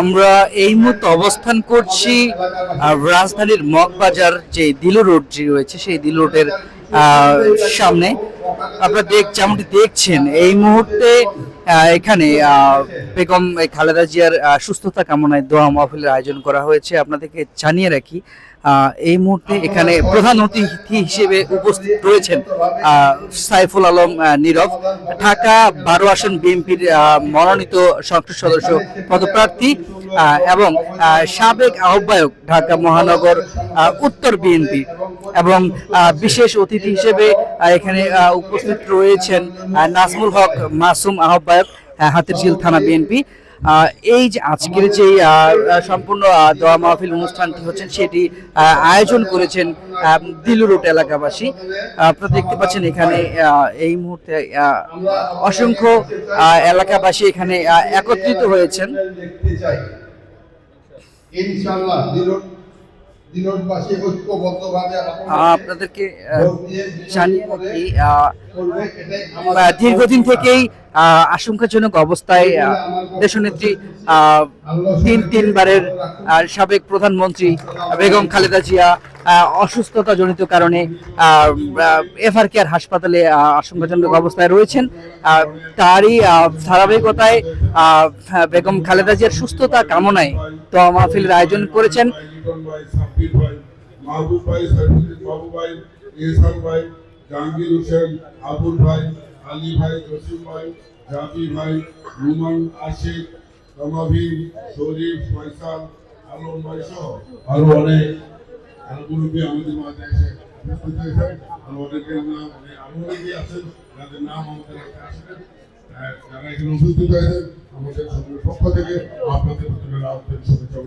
আমরা এই মুহূর্তে অবস্থান করছি রাজধানীর মগবাজার যে দিলু রোড যে রয়েছে, সেই দিল রোডের সামনে। আপনারা দেখ, যেমনটি দেখছেন, এই মুহূর্তে এখানে বেগম খালেদা জিয়ার সুস্থতা কামনায় দোয়া মাহফিলের আয়োজন করা হয়েছে। আপনাদেরকে জানিয়ে রাখি এই মুহূর্তে এখানে প্রধান অতিথি হিসেবে উপস্থিত রয়েছেন সাইফুল আলম নীরব। ঢাকা বারো আসন বিএনপির মনোনীত সংসদ সদস্য, পদপ্রার্থী এবং সাবেক আহ্বায়ক ঢাকা মহানগর উত্তর বিএনপি। এবং বিশেষ অতিথি হিসেবে এখানে উপস্থিত রয়েছেন নাজমুল হক মাসুম আহ্বায়ক আহ, হাতিরঝিল থানা বিএনপি। এই যে আজকের যে সম্পূর্ণ দোয়া মাহফিল অনুষ্ঠানটি হচ্ছেন সেটি আয়োজন করেছেন দিলু রোড এলাকাবাসী। আপনারা দেখতে পাচ্ছেন এখানে এই মুহূর্তে অসংখ্য এলাকাবাসী এখানে একত্রিত হয়েছেন। ইনশাআল্লাহ আপনাদেরকে আহ, জানিয়ে রাখি দীর্ঘদিন থেকেই আশঙ্কাজনক অবস্থায় দেশনেত্রী তিন, তিনবারের সাবেক প্রধানমন্ত্রী বেগম খালেদা জিয়া অসুস্থতা জনিত কারণে এফআর কেয়ার হাসপাতালে আশঙ্কাজনক অবস্থায় রয়েছেন। তারই ধারাবাহিকতায় বেগম খালেদা জিয়ার সুস্থতা কামনায় তো মাহফিলের আয়োজন করেছেন। জাহাঙ্গীর হোসেন, আবুল ভাই, আলী ভাই জসিম ভাই জাফি ভাই রুমান আশিক রমাভীর শরীফ, ফয়সাল, আলম ভাই সহ আরও অনেক মুরব্বী আমাদের মাঝে এসে উপস্থিত আরও অনেকের নাম মানে আরও অনেকেই আছেন, যাদের নাম আমাদের কাছে আসেন যারা এখানে উপস্থিত হয়েছেন আমাদের সঙ্গে পক্ষ থেকে আপনাদের শুভেচ্ছা